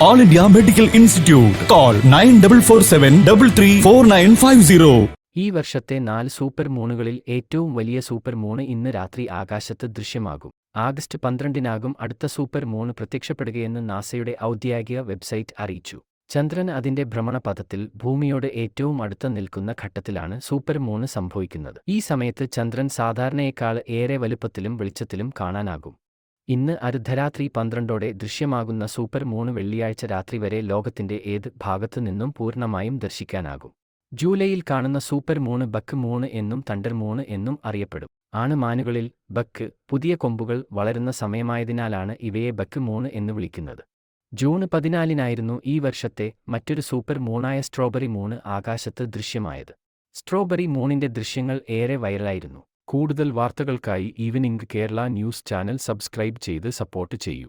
All India Medical Institute. Call 9447 334950. ഈ വർഷത്തെ നാല് സൂപ്പർ മൂണുകളിൽ ഏറ്റവും വലിയ സൂപ്പർ മൂണ് ഇന്ന് രാത്രി ആകാശത്ത് ദൃശ്യമാകും ആഗസ്റ്റ് പന്ത്രണ്ടിനാകും അടുത്ത സൂപ്പർ മൂണ് പ്രത്യക്ഷപ്പെടുകയെന്ന് നാസയുടെ ഔദ്യോഗിക വെബ്സൈറ്റ് അറിയിച്ചു ചന്ദ്രൻ അതിന്റെ ഭ്രമണപഥത്തിൽ ഭൂമിയോട് ഏറ്റവും അടുത്ത് നിൽക്കുന്ന ഘട്ടത്തിലാണ് സൂപ്പർ മൂണ് സംഭവിക്കുന്നത് ഈ സമയത്ത് ചന്ദ്രൻ സാധാരണയേക്കാൾ ഏറെ വലുപ്പത്തിലും വെളിച്ചത്തിലും കാണാനാകും ഇന്ന് അർദ്ധരാത്രി പന്ത്രണ്ടോടെ ദൃശ്യമാകുന്ന സൂപ്പർ മൂണ് വെള്ളിയാഴ്ച രാത്രി വരെ ലോകത്തിന്റെ ഏത് ഭാഗത്തു നിന്നും പൂർണമായും ദർശിക്കാനാകും. ജൂലൈയിൽ കാണുന്ന സൂപ്പർ മൂണ് ബക്ക് മൂണ് എന്നും തണ്ടർ മൂണ് എന്നും അറിയപ്പെടും. ആണ് മാനുകളിൽ ബക്ക് പുതിയ കൊമ്പുകൾ വളരുന്ന സമയമായതിനാലാണ് ഇവയെ ബക്ക് മൂണ് എന്ന് വിളിക്കുന്നത്. ജൂൺ പതിനാലിനായിരുന്നു ഈ വർഷത്തെ മറ്റൊരു സൂപ്പർ മൂണായ സ്ട്രോബെറി മൂണ് ആകാശത്ത് ദൃശ്യമായത്. സ്ട്രോബെറി മൂണിന്റെ ദൃശ്യങ്ങൾ ഏറെ വൈറലായിരുന്നു. കൂടുതൽ വാർത്തകൾക്കായി evening Kerala news channel subscribe ചെയ്ത് സപ്പോർട്ട് ചെയ്യൂ.